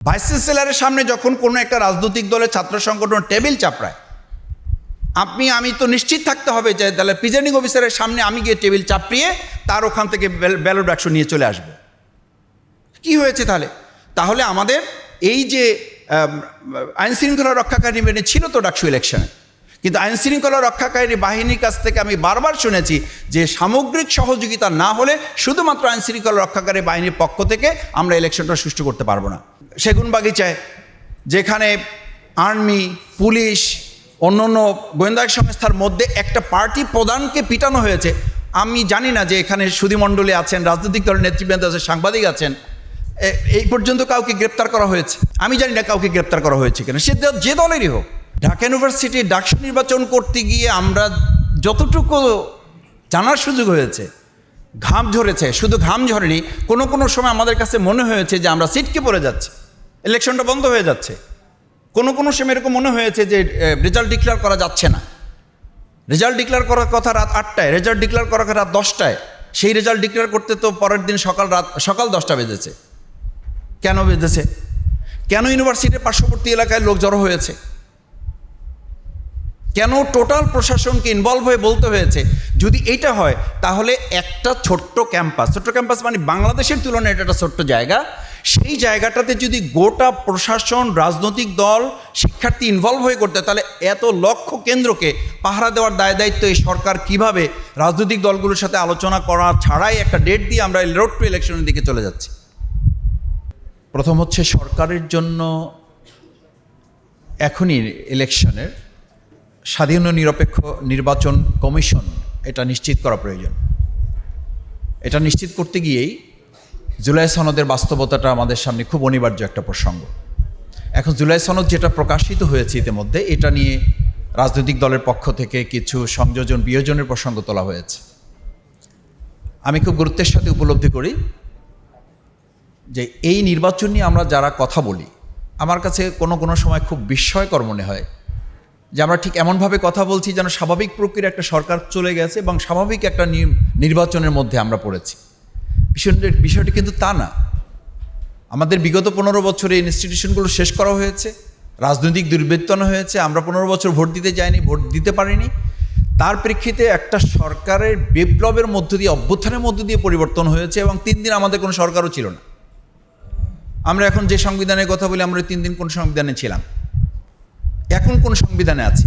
Vice চ্যান্সেলারের সামনে যখন কোনো একটা রাজনৈতিক দলের ছাত্র সংগঠন টেবিল চাপড়ায়, আপনি, আমি তো নিশ্চিত থাকতে হবে যে তাহলে প্রিজাইডিং অফিসারের সামনে আমি গিয়ে টেবিল চাপড়িয়ে তার ওখান থেকে ব্যালট বাক্স নিয়ে চলে আসব। কি হয়েছে তাহলে? তাহলে আমাদের এই যে আইন শৃঙ্খলা রক্ষাকারী বাহিনী ছিল তো ডাকসু ইলেকশনে, কিন্তু আইন শৃঙ্খলা রক্ষাকারী বাহিনীর কাছ থেকে আমি বারবার শুনেছি যে সামগ্রিক সহযোগিতা না হলে শুধুমাত্র আইন শৃঙ্খলা রক্ষাকারী বাহিনীর পক্ষ থেকে আমরা ইলেকশনটা সুষ্ঠু করতে পারব না। সেগুন বাগিচায়, যেখানে আর্মি, পুলিশ অন্য অন্য গোয়েন্দা সংস্থার মধ্যে একটা পার্টি প্রধানকে পিটানো হয়েছে। আমি জানি না যে এখানে সুধীমণ্ডলী আছেন, রাজনৈতিক দলের নেতৃবৃন্দ আছেন, সাংবাদিক আছেন এই পর্যন্ত কাউকে গ্রেপ্তার করা হয়েছে। আমি জানি না কাউকে গ্রেপ্তার করা হয়েছে কিনা, সে যে দলেরই হোক। ঢাকা ইউনিভার্সিটি ডাকসু নির্বাচন করতে গিয়ে আমরা যতটুকু জানার সুযোগ হয়েছে, ঘাম ঝরেছে, শুধু ঘাম ঝরেনি, কোনো কোনো সময় আমাদের কাছে মনে হয়েছে যে আমরা সিটকে পড়ে যাচ্ছি। ইলেকশনটা বন্ধ হয়ে যাচ্ছে। কোনো কোনো সময় এরকম মনে হয়েছে যে রেজাল্ট ডিক্লেয়ার করা যাচ্ছে না। রেজাল্ট ডিক্লেয়ার করার কথা রাত আটটায় রেজাল্ট ডিক্লেয়ার করার কথা রাত দশটায়। সেই রেজাল্ট ডিক্লেয়ার করতে তো পরের দিন সকাল রাত, সকাল দশটা বেজেছে। কেন বেজেছে? কেন ইউনিভার্সিটির পার্শ্ববর্তী এলাকায় লোক জড়ো হয়েছে? কেন টোটাল প্রশাসনকে ইনভলভ হয়ে বলতে হয়েছে? যদি এটা হয়, তাহলে একটা ছোট্ট ক্যাম্পাস ছোট্ট ক্যাম্পাস মানে বাংলাদেশের তুলনায় এটা একটা ছোট্ট জায়গা। সেই জায়গাটাতে যদি গোটা প্রশাসন, রাজনৈতিক দল, শিক্ষার্থী ইনভলভ হয়ে করতে, তাহলে এত লক্ষ কেন্দ্রকে পাহারা দেওয়ার দায় দায়িত্ব এই সরকার কীভাবে রাজনৈতিক দলগুলোর সাথে আলোচনা করা ছাড়াই একটা ডেট দিয়ে আমরা রোড টু ইলেকশনের দিকে চলে যাচ্ছি। প্রথম হচ্ছে সরকারের জন্য এখনই ইলেকশনের স্বাধীন ও নিরপেক্ষ নির্বাচন কমিশন এটা নিশ্চিত করা প্রয়োজন। এটা নিশ্চিত করতে গিয়েই জুলাই সনদের বাস্তবতাটা আমাদের সামনে খুব অনিবার্য একটা প্রসঙ্গ। এখন জুলাই সনদ যেটা প্রকাশিত হয়েছে ইতিমধ্যে, এটা নিয়ে রাজনৈতিক দলের পক্ষ থেকে কিছু সংযোজন, বিয়োজনের প্রসঙ্গ তোলা হয়েছে। আমি খুব গুরুত্বের সাথে উপলব্ধি করি যে এই নির্বাচন নিয়ে আমরা যারা কথা বলি, আমার কাছে কোনো কোনো সময় খুব বিস্ময়কর মনে হয় যে আমরা ঠিক এমনভাবে কথা বলছি যেন স্বাভাবিক প্রক্রিয়া একটা সরকার চলে গেছে এবং স্বাভাবিক একটা নির্বাচনের মধ্যে আমরা পড়েছি। বিষয়টি বিষয়টি কিন্তু তা না। আমাদের বিগত পনেরো বছরে ইনস্টিটিউশনগুলো শেষ করা হয়েছে, রাজনৈতিক দুর্বৃত্তনা হয়েছে, আমরা পনেরো বছর ভোট দিতে যাইনি, ভোট দিতে পারিনি। তার প্রেক্ষিতে একটা সরকারের বিপ্লবের মধ্য দিয়ে, অভ্যুত্থানের মধ্য দিয়ে পরিবর্তন হয়েছে এবং তিন দিন আমাদের কোনো সরকারও ছিল না। আমরা এখন যে সংবিধানের কথা বলি, আমরা তিন দিন কোন সংবিধানে ছিলাম? এখন কোন সংবিধানে আছি?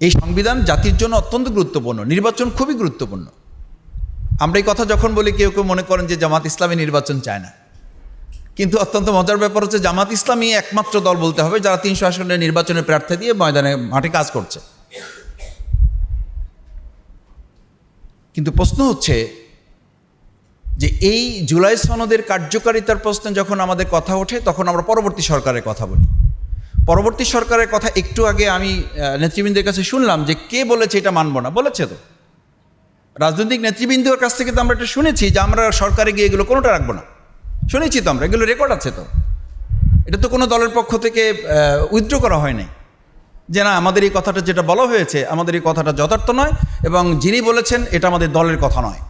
এই সংবিধান জাতির জন্য অত্যন্ত গুরুত্বপূর্ণ, নির্বাচন খুবই গুরুত্বপূর্ণ। আমরা এই কথা যখন বলি, কেউ কেউ মনে করেন যে জামাত ইসলামী নির্বাচন চায় না। কিন্তু অত্যন্ত মজার ব্যাপার হচ্ছে, জামাত ইসলামী একমাত্র দল বলতে হবে যারা তিনশো আসনের নির্বাচনের প্রার্থী দিয়ে ময়দানে মাঠে কাজ করছে। কিন্তু প্রশ্ন হচ্ছে যে এই জুলাই সনদের কার্যকারিতার প্রশ্নে যখন আমাদের কথা ওঠে, তখন আমরা পরবর্তী সরকারের কথা বলি। পরবর্তী সরকারের কথা একটু আগে আমি নেতৃবৃন্দের কাছে শুনলাম যে কে বলেছে এটা মানব না, বলেছে তো। রাজনৈতিক নেতৃবৃন্দের কাছ থেকে তো আমরা এটা শুনেছি যে আমরা সরকারে গিয়ে এগুলো কোনোটা রাখব না। শুনেছি তো আমরা, এগুলো রেকর্ড আছে তো। এটা তো কোনো দলের পক্ষ থেকে উইথড্র করা হয় নাই। যে না, আমাদের এই কথাটা যেটা বলা হয়েছে, আমাদের এই কথাটা যথার্থ নয় এবং যিনি বলেছেন এটা আমাদের দলের কথা নয়।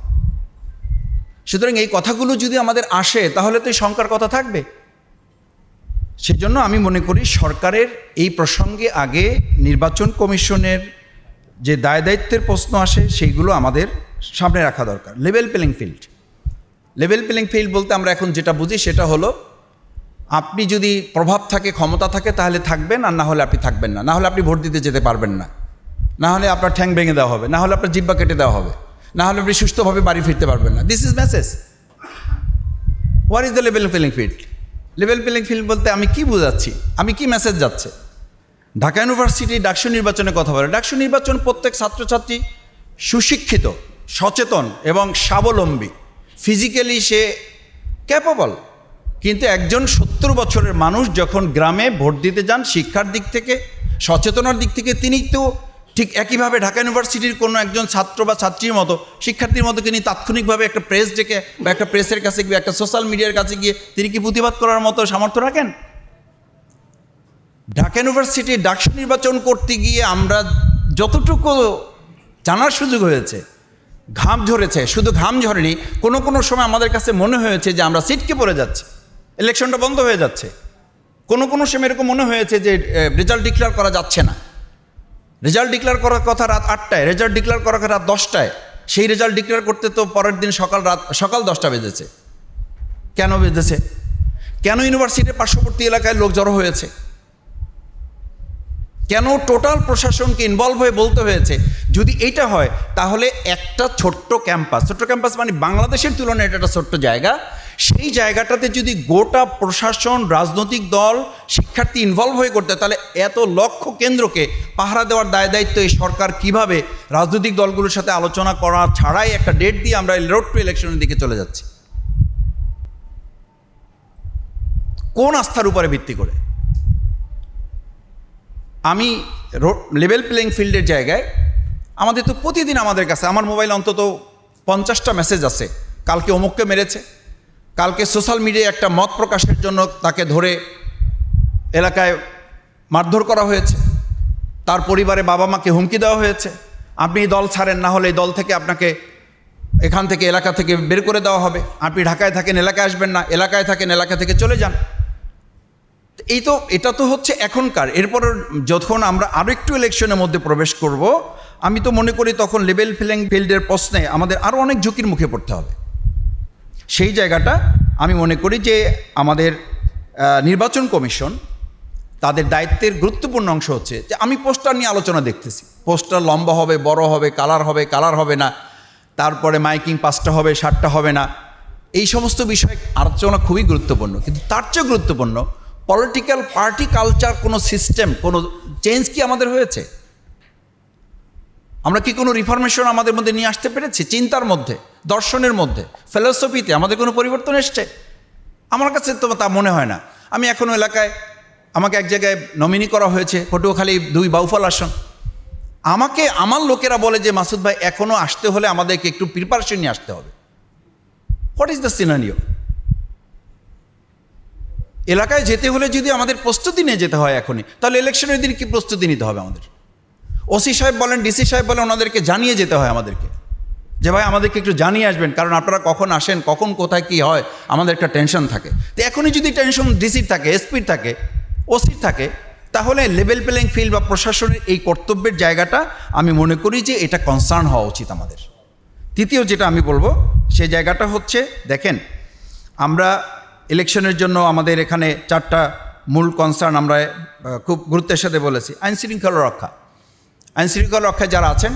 সুতরাং এই কথাগুলো যদি আমাদের আসে, তাহলে তো এই শঙ্কার কথা থাকবে। সেজন্য আমি মনে করি সরকারের এই প্রসঙ্গে আগে নির্বাচন কমিশনের যে দায় দায়িত্বের প্রশ্ন আসে, সেইগুলো আমাদের সামনে রাখা দরকার। Level playing field level playing field বলতে আমরা এখন যেটা বুঝি, সেটা হলো আপনি যদি প্রভাব থাকে, ক্ষমতা থাকে, তাহলে থাকবেন, আর না হলে আপনি থাকবেন না। না হলে আপনি ভোট দিতে যেতে পারবেন না। না হলে আপনার ঠ্যাং ভেঙে দেওয়া হবে, না হলে আপনার জিব্বা কেটে দেওয়া হবে, না হলে আপনি সুস্থভাবে বাড়ি ফিরতে পারবেন না। This is message what is the level playing field level playing field বলতে আমি কি বোঝাচ্ছি? আমি কি মেসেজ যাচ্ছে? ঢাকা ইউনিভার্সিটি ডাকসু নির্বাচনের কথা বলে। ডাকসু নির্বাচন প্রত্যেক ছাত্রছাত্রী সুশিক্ষিত, সচেতন এবং স্বাবলম্বী। ফিজিক্যালি সে ক্যাপেবল কিন্তু একজন সত্তর বছরের মানুষ যখন গ্রামে ভোট দিতে যান, শিক্ষার দিক থেকে, সচেতনার দিক থেকে, তিনি তো ঠিক একইভাবে ঢাকা ইউনিভার্সিটির কোনো একজন ছাত্র বা ছাত্রীর মতো, শিক্ষার্থীর মতো তিনি তাৎক্ষণিকভাবে একটা প্রেস ডেকে বা একটা প্রেসের কাছে গিয়ে, একটা সোশ্যাল মিডিয়ার কাছে গিয়ে তিনি কি প্রতিবাদ করার মতো সামর্থ্য রাখেন? ঢাকা ইউনিভার্সিটি ডাকসু নির্বাচন করতে গিয়ে আমরা যতটুকু জানার সুযোগ হয়েছে, ঘাম ঝরেছে, শুধু ঘাম ঝরেনি, কোনো কোনো সময় আমাদের কাছে মনে হয়েছে যে আমরা সিটকে পড়ে যাচ্ছি, ইলেকশনটা বন্ধ হয়ে যাচ্ছে। কোনো কোনো সময় এরকম মনে হয়েছে যে রেজাল্ট ডিক্লেয়ার করা যাচ্ছে না। রেজাল্ট ডিক্লেয়ার করার কথা রাত আটটায়, রেজাল্ট ডিক্লেয়ার করার কথা রাত দশটায়, সেই রেজাল্ট ডিক্লেয়ার করতে তো পরের দিন সকাল রাত, সকাল দশটা বেজেছে। কেন বেজেছে? কেন ইউনিভার্সিটির পার্শ্ববর্তী এলাকায় লোক জড়ো হয়েছে? কেন টোটাল প্রশাসনকে ইনভলভ হয়ে বলতে হয়েছে? যদি এটা হয়, তাহলে একটা ছোট্ট ক্যাম্পাস ছোট্ট ক্যাম্পাস মানে বাংলাদেশের তুলনায় এটা একটা ছোট্ট জায়গা। সেই জায়গাটাতে যদি গোটা প্রশাসন, রাজনৈতিক দল, শিক্ষার্থী ইনভলভ হয়ে করতে, তাহলে এত লক্ষ কেন্দ্রকে পাহারা দেওয়ার দায় দায়িত্ব এই সরকার কীভাবে রাজনৈতিক দলগুলোর সাথে আলোচনা করা ছাড়াই একটা ডেট দিয়ে আমরা রোড টু ইলেকশনের দিকে চলে যাচ্ছি। কোন আস্থার উপরে ভিত্তি করে? আমি লেভেল প্লেইং ফিল্ডের জায়গায়, আমাদের তো প্রতিদিন আমাদের কাছে, আমার মোবাইল অন্তত পঞ্চাশটা মেসেজ আছে। কালকে অমুককে মেরেছে, কালকে সোশ্যাল মিডিয়ায় একটা মত প্রকাশের জন্য তাকে ধরে এলাকায় মারধর করা হয়েছে। তার পরিবারে বাবা মাকে হুমকি দেওয়া হয়েছে। আপনি দল ছাড়েন, না হলে দল থেকে আপনাকে এখান থেকে এলাকা থেকে বের করে দেওয়া হবে। আপনি ঢাকায় থাকেন, এলাকায় আসবেন না, এলাকায় থাকেন, এলাকা থেকে চলে যান। এই তো, এটা তো হচ্ছে এখনকার। এরপর যখন আমরা আরও একটু ইলেকশনের মধ্যে প্রবেশ করব, আমি তো মনে করি তখন লেভেল ফিলিং ফিল্ডের প্রশ্নে আমাদের আরও অনেক ঝুঁকির মুখে পড়তে হবে। সেই জায়গাটা আমি মনে করি যে আমাদের নির্বাচন কমিশন তাদের দায়িত্বের গুরুত্বপূর্ণ অংশ হচ্ছে যে আমি পোস্টার নিয়ে আলোচনা দেখতেছি। পোস্টার লম্বা হবে, বড় হবে কালার হবে কালার হবে না। তারপরে মাইকিং পাঁচটা হবে, সাতটা হবে না। এই সমস্ত বিষয়ে আলোচনা খুবই গুরুত্বপূর্ণ। কিন্তু তার চেয়ে গুরুত্বপূর্ণ পলিটিক্যাল পার্টি কালচার কোনো সিস্টেম কোনো চেঞ্জ কি আমাদের হয়েছে? আমরা কি কোনো রিফরমেশন আমাদের মধ্যে নিয়ে আসতে পেরেছি? চিন্তার মধ্যে, দর্শনের মধ্যে ফিলোসফিতে আমাদের কোনো পরিবর্তন এসছে? আমার কাছে তো তা মনে হয় না। আমি এখনও এলাকায়, আমাকে এক জায়গায় নমিনি করা হয়েছে, পটুয়াখালী দুই বাউফল আসন। আমাকে, আমার লোকেরা বলে যে, মাসুদ ভাই এখনও আসতে হলে আমাদেরকে একটু প্রিপারেশন নিয়ে আসতে হবে। হোয়াট ইজ দ্য সিনারিও এলাকায় যেতে হলে যদি আমাদের প্রস্তুতি নিয়ে যেতে হয় এখনই, তাহলে ইলেকশনের দিন কি প্রস্তুতি নিতে হবে আমাদের? ওসি সাহেব বলেন, ডিসি সাহেব বলেন, ওনাদেরকে জানিয়ে যেতে হয় আমাদেরকে। যে ভাই, আমাদেরকে একটু জানিয়ে আসবেন, কারণ আপনারা কখন আসেন, কখন কোথায় কি হয়, আমাদের একটা টেনশন থাকে। তো এখনই যদি টেনশন ডিসির থাকে এসপির থাকে ওসির থাকে, তাহলে লেভেল প্লেইং ফিল্ড বা প্রশাসনের এই কর্তব্যের জায়গাটা আমি মনে করি যে এটা কনসার্ন হওয়া উচিত আমাদের। তৃতীয় যেটা আমি বলব সেই জায়গাটা হচ্ছে, দেখেন, আমরা ইলেকশনের জন্য আমাদের এখানে চারটা মূল কনসার্ন আমরা খুব গুরুত্বের সাথে বলেছি। আইন শৃঙ্খলা রক্ষা। আইন শৃঙ্খলা রক্ষায় যারা আছেন,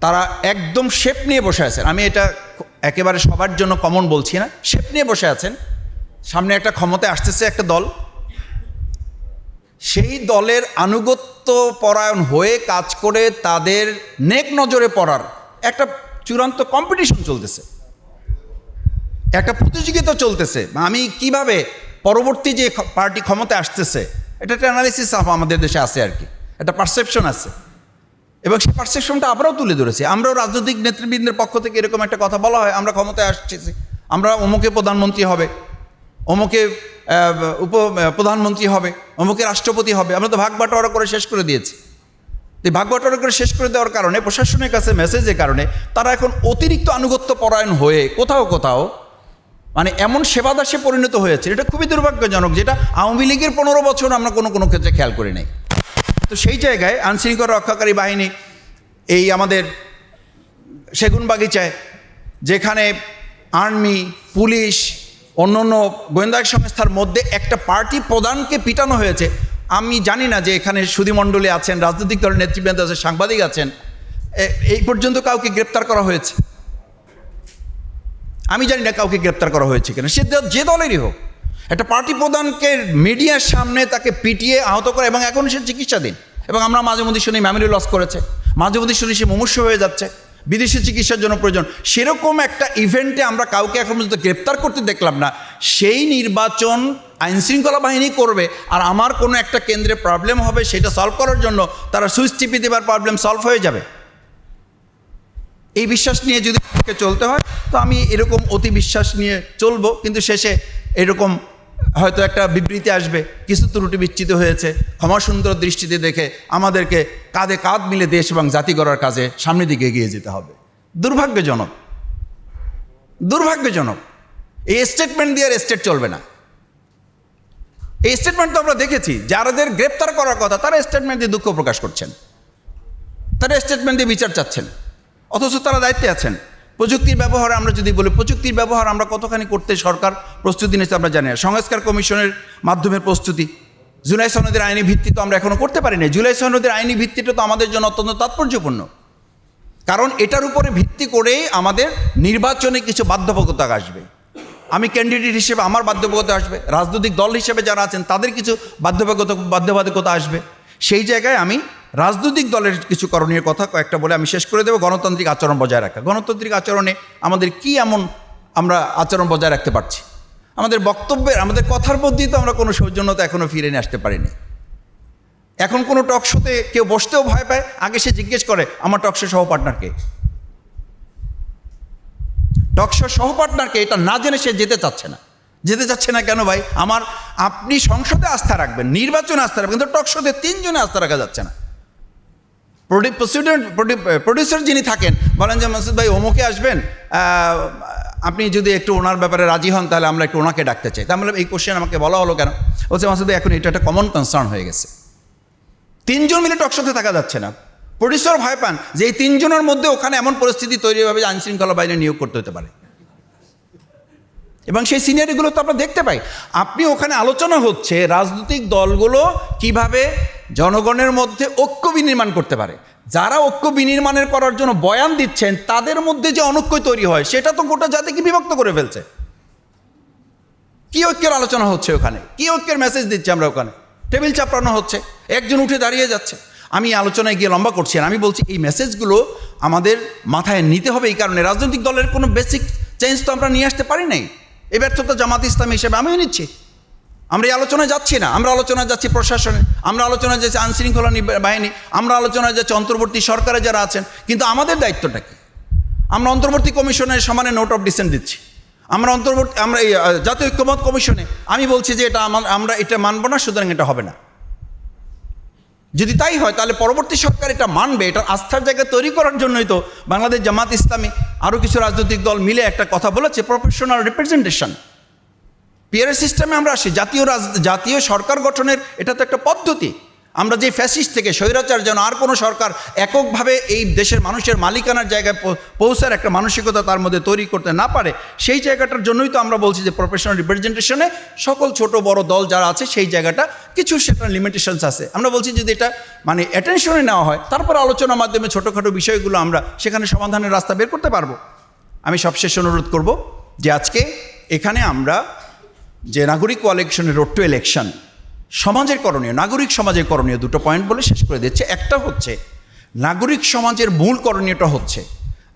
তারা একদম শেপ নিয়ে বসে আছেন। আমি এটা একেবারে সবার জন্য কমন বলছি না। শেপ নিয়ে বসে আছেন। সামনে একটা ক্ষমতায় আসতেছে একটা দল। সেই দলের আনুগত্য পরায়ণ হয়ে কাজ করে তাদের নেক নজরে পড়ার একটা চূড়ান্ত কম্পিটিশন চলতেছে। একটা প্রতিযোগিতা চলতেছে। আমি কীভাবে পরবর্তী যে পার্টি ক্ষমতায় আসতেছে, এটা একটা অ্যানালিসিস আমাদের দেশে আছে আর কি। একটা পারসেপশন আছে। এবং সেই পারসেপশনটা আমরাও তুলে ধরেছি। আমরাও রাজনৈতিক নেতৃবৃন্দের পক্ষ থেকে এরকম একটা কথা বলা হয়, আমরা ক্ষমতায় আসছি আমরা অমুকে প্রধানমন্ত্রী হবে, অমুকে উপ প্রধানমন্ত্রী হবে, অমুকে রাষ্ট্রপতি হবে, আমরা তো ভাগ বাটোয়ারা করে শেষ করে দিয়েছি। তো ভাগ বাটোয়ারা করে শেষ করে দেওয়ার কারণে, প্রশাসনের কাছে মেসেজের কারণে, তারা এখন অতিরিক্ত আনুগত্য পরায়ণ হয়ে কোথাও কোথাও মানে এমন সেবাদাসে পরিণত হয়েছে এটা খুবই দুর্ভাগ্যজনক, যেটা আওয়ামী লীগের পনেরো বছর আমরা কোনো কোনো ক্ষেত্রে খেয়াল করি নাই। তো সেই জায়গায় আইনশৃঙ্খলা রক্ষাকারী বাহিনী, এই আমাদের সেগুন বাগিচায়, যেখানে আর্মি, পুলিশ অন্য অন্য গোয়েন্দা সংস্থার মধ্যে একটা পার্টি প্রধানকে পিটানো হয়েছে। আমি জানি না যে এখানে সুধীমণ্ডলী আছেন, রাজনৈতিক দলের নেতৃবৃন্দ আছেন, সাংবাদিক আছেন এই পর্যন্ত কাউকে গ্রেপ্তার করা হয়েছে। আমি জানি না কাউকে গ্রেপ্তার করা হয়েছে কিনা, সে যে দলেরই হোক। একটা পার্টি প্রধানকে মিডিয়ার সামনে তাকে পিটিয়ে আহত করে এবং এখন সে চিকিৎসাধীন। এবং আমরা মাঝে মধ্যে শুনি মেমোরি লস করেছে। মাঝে মধ্যে শুনি সে মুমূর্ষ হয়ে যাচ্ছে। বিদেশি চিকিৎসার জন্য প্রয়োজন। সেরকম একটা ইভেন্টে আমরা কাউকে এখন পর্যন্ত গ্রেপ্তার করতে দেখলাম না। সেই নির্বাচন আইনশৃঙ্খলা বাহিনী করবে। আর আমার কোনো একটা কেন্দ্রে প্রবলেম হবে সেটা সলভ করার জন্য তারা সুইচ টিপি দেবার প্রবলেম সলভ হয়ে যাবে। এই বিশ্বাস নিয়ে যদি আমাকে চলতে হয়, তো আমি এরকম অতি বিশ্বাস নিয়ে চলবো। কিন্তু শেষে এরকম হয়তো একটা বিবৃতি আসবে, কিছু ত্রুটি বিচ্ছিত হয়েছে। ক্ষমা সুন্দর দৃষ্টিতে দেখে আমাদেরকে কাঁধে কাঁধ মিলে দেশ এবং জাতি গড়ার কাজে সামনের দিকে এগিয়ে যেতে হবে। দুর্ভাগ্যজনক। দুর্ভাগ্যজনক। এই স্টেটমেন্ট দিয়ে আর স্টেট চলবে না। এই স্টেটমেন্ট তো আমরা দেখেছি, যারাদের গ্রেপ্তার করার কথা, তারা স্টেটমেন্ট দিয়ে দুঃখ প্রকাশ করছেন। তারা স্টেটমেন্ট দিয়ে বিচার চাচ্ছেন। অথচ তারা দায়িত্বে আছেন। প্রযুক্তির ব্যবহার আমরা যদি বলি, প্রযুক্তির ব্যবহার আমরা কতখানি করতে সরকার প্রস্তুতি নিয়েছে আমরা জানি না। সংস্কার কমিশনের মাধ্যমে প্রস্তুতি। জুলাই সনদের আইনি ভিত্তি তো আমরা এখনও করতে পারি না জুলাই সনদের আইনি ভিত্তিটা তো আমাদের জন্য অত্যন্ত তাৎপর্যপূর্ণ। কারণ এটার উপরে ভিত্তি করেই আমাদের নির্বাচনে কিছু বাধ্যবাধকতা আসবে। আমি ক্যান্ডিডেট হিসেবে আমার বাধ্যবাধকতা আসবে। রাজনৈতিক দল হিসেবে যারা আছেন, তাদের কিছু বাধ্যবাধকতা বাধ্যবাধকতা আসবে। সেই জায়গায় আমি রাজনৈতিক দলের কিছু করণীয় কথা কয়েকটা বলে আমি শেষ করে দেবো। গণতান্ত্রিক আচরণ বজায় রাখা। গণতান্ত্রিক আচরণে আমাদের কি এমন আমরা আচরণ বজায় রাখতে পারছি? আমাদের বক্তব্যের, আমাদের কথার মধ্যেই তো আমরা কোনো সৌজন্যতা এখনও ফিরে নিয়ে আসতে পারিনি। এখন কোনো টক শোতে কেউ বসতেও ভয় পায়, আগে সে জিজ্ঞেস করে, আমার টক শো সহ পার্টনারকে টক শো সহ পার্টনারকে এটা না জেনে সে যেতে চাচ্ছে না। যেতে চাচ্ছে না কেন ভাই? আমার, আপনি সংসদে আস্থা রাখবেন, নির্বাচনে আস্থা রাখবেন, কিন্তু টক শোতে তিনজনে আস্থা রাখা যাচ্ছে না। প্রডিউসার যিনি থাকেন, বলেন যে মাসুদ ভাই, অমুকে আসবেন? আপনি যদি একটু ওনার ব্যাপারে রাজি হন, তাহলে আমরা একটু ওনাকে ডাকতে চাই। তাহলে এই কোশ্চেন আমাকে বলা হলো কেন? বলছে মাসুদ ভাই, এখন এটা একটা কমন কনসার্ন হয়ে গেছে। তিনজন মিলে টকশোতে থাকা যাচ্ছে না। প্রডিউসার ভয় পান যে এই তিনজনের মধ্যে ওখানে এমন পরিস্থিতি তৈরি হবে যে আইনশৃঙ্খলা বাহিনী নিয়োগ করতে হতে পারে। এবং সেই সিনিয়রিগুলো তো আমরা দেখতে পাই। আপনি ওখানে আলোচনা হচ্ছে রাজনৈতিক দলগুলো কীভাবে জনগণের মধ্যে ঐক্য বিনির্মাণ করতে পারে। যারা ঐক্য বিনির্মাণের করার জন্য বয়ান দিচ্ছেন, তাদের মধ্যে যে অনৈক্য তৈরি হয়, সেটা তো গোটা জাতিকে বিভক্ত করে ফেলছে। কি ঐক্যের আলোচনা হচ্ছে ওখানে? কি ঐক্যের মেসেজ দিচ্ছে আমরা ওখানে? টেবিল চাপড়ানো হচ্ছে, একজন উঠে দাঁড়িয়ে যাচ্ছে। আমি আলোচনায় গিয়ে লম্বা করছি আমি বলছি, এই মেসেজগুলো আমাদের মাথায় নিতে হবে এই কারণে। রাজনৈতিক দলের কোনো বেসিক চেঞ্জ তো আমরা নিয়ে আসতে পারি নাই। এ ব্যর্থতা জামাত ইসলাম হিসেবে আমিও নিচ্ছি। আমরা এই আলোচনায় যাচ্ছি না, আমরা আলোচনা যাচ্ছি প্রশাসনে, আমরা আলোচনায় যাচ্ছি আইনশৃঙ্খলা বাহিনী, আমরা আলোচনা যাচ্ছি অন্তর্বর্তী সরকারে যারা আছেন, কিন্তু আমাদের দায়িত্বটা কি? আমরা অন্তর্বর্তী কমিশনের সমানে নোট অফ ডিসেন্ট দিচ্ছি। আমরা অন্তর্বর্তী, আমরা এই জাতীয় ঐক্যমত কমিশনে, আমি বলছি যে এটা আমার আমরা এটা মানব না, সুতরাং এটা হবে না। যদি তাই হয়, তাহলে পরবর্তী সরকার এটা মানবে, এটা আস্থার জায়গা তৈরি করার জন্যই তো বাংলাদেশ জামাত ইসলামী আরও কিছু রাজনৈতিক দল মিলে একটা কথা বলেছে প্রফেশনাল রিপ্রেজেন্টেশন পিয়ারের সিস্টেমে আমরা আসি, জাতীয় রাজ, জাতীয় সরকার গঠনের, এটা তো একটা পদ্ধতি। আমরা যে ফ্যাসিস্ট থেকে স্বৈরাচার যেন আর কোনো সরকার এককভাবে এই দেশের মানুষের মালিকানার জায়গায় পৌঁছার একটা মানসিকতা তার মধ্যে তৈরি করতে না পারে, সেই জায়গাটার জন্যই তো আমরা বলছি যে প্রফেশনাল রিপ্রেজেন্টেশনে সকল ছোট বড় দল যারা আছে সেই জায়গাটা কিছু সেটা লিমিটেশনস আছে। আমরা বলছি যদি এটা মানে অ্যাটেনশনে নেওয়া হয়, তারপর আলোচনার মাধ্যমে ছোটোখাটো বিষয়গুলো আমরা সেখানে সমাধানের রাস্তা বের করতে পারব। আমি সবশেষ অনুরোধ করব যে আজকে এখানে আমরা যে নাগরিক কোয়ালিশনের রোড টু ইলেকশন সমাজের করণীয়, নাগরিক সমাজের করণীয় দুটো পয়েন্ট বলে শেষ করে দিচ্ছে। একটা হচ্ছে, নাগরিক সমাজের মূল করণীয়টা হচ্ছে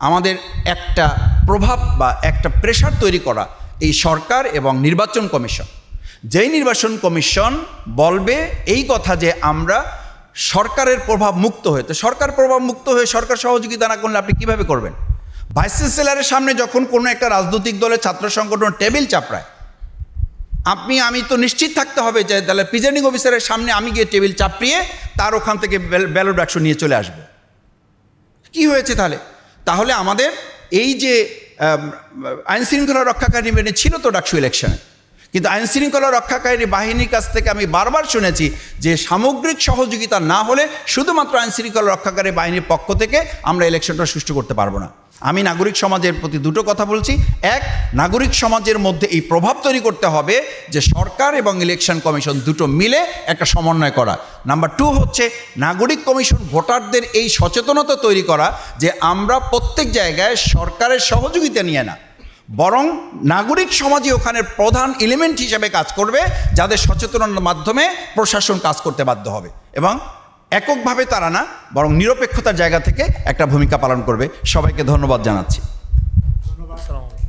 আমাদের একটা প্রভাব বা একটা প্রেশার তৈরি করা এই সরকার এবং নির্বাচন কমিশন। যেই নির্বাচন কমিশন বলবে এই কথা যে আমরা সরকারের প্রভাব মুক্ত হয়ে, তো সরকার প্রভাব মুক্ত হয়ে সরকার সহযোগিতা না করলে আপনি কীভাবে করবেন? ভাইস চ্যান্সেলারের সামনে যখন কোনো একটা রাজনৈতিক দলের ছাত্র সংগঠন টেবিল চাপড়ায় আপনি, আমি তো নিশ্চিত থাকতে হবে যে তাহলে প্রিজাইডিং অফিসারের সামনে আমি গিয়ে টেবিল চাপড়িয়ে তার ওখান থেকে ব্যালট বাক্স নিয়ে চলে আসব। কি হয়েছে তাহলে? তাহলে আমাদের এই যে আইন শৃঙ্খলা রক্ষাকারী বাহিনী ছিল তো ডাকসু ইলেকশনে কিন্তু আইন শৃঙ্খলা রক্ষাকারী বাহিনীর কাছ থেকে আমি বারবার শুনেছি যে সামগ্রিক সহযোগিতা না হলে শুধুমাত্র আইন শৃঙ্খলা রক্ষাকারী বাহিনীর পক্ষ থেকে আমরা ইলেকশনটা সুষ্ঠু করতে পারব না। আমি নাগরিক সমাজের প্রতি দুটো কথা বলছি। এক, নাগরিক সমাজের মধ্যে এই প্রভাব তৈরি করতে হবে যে সরকার এবং ইলেকশন কমিশন দুটো মিলে একটা সমন্বয় করা। নাম্বার টু হচ্ছে নাগরিক কমিশন ভোটারদের এই সচেতনতা তৈরি করা যে আমরা প্রত্যেক জায়গায় সরকারের সহযোগিতা নিয়ে না, বরং নাগরিক সমাজই ওখানে প্রধান এলিমেন্ট হিসেবে কাজ করবে, যাদের সচেতনতার মাধ্যমে প্রশাসন কাজ করতে বাধ্য হবে। এবং এককভাবে তারা না বরং নিরপেক্ষতার জায়গা থেকে একটা ভূমিকা পালন করবে। সবাইকে ধন্যবাদ জানাচ্ছি।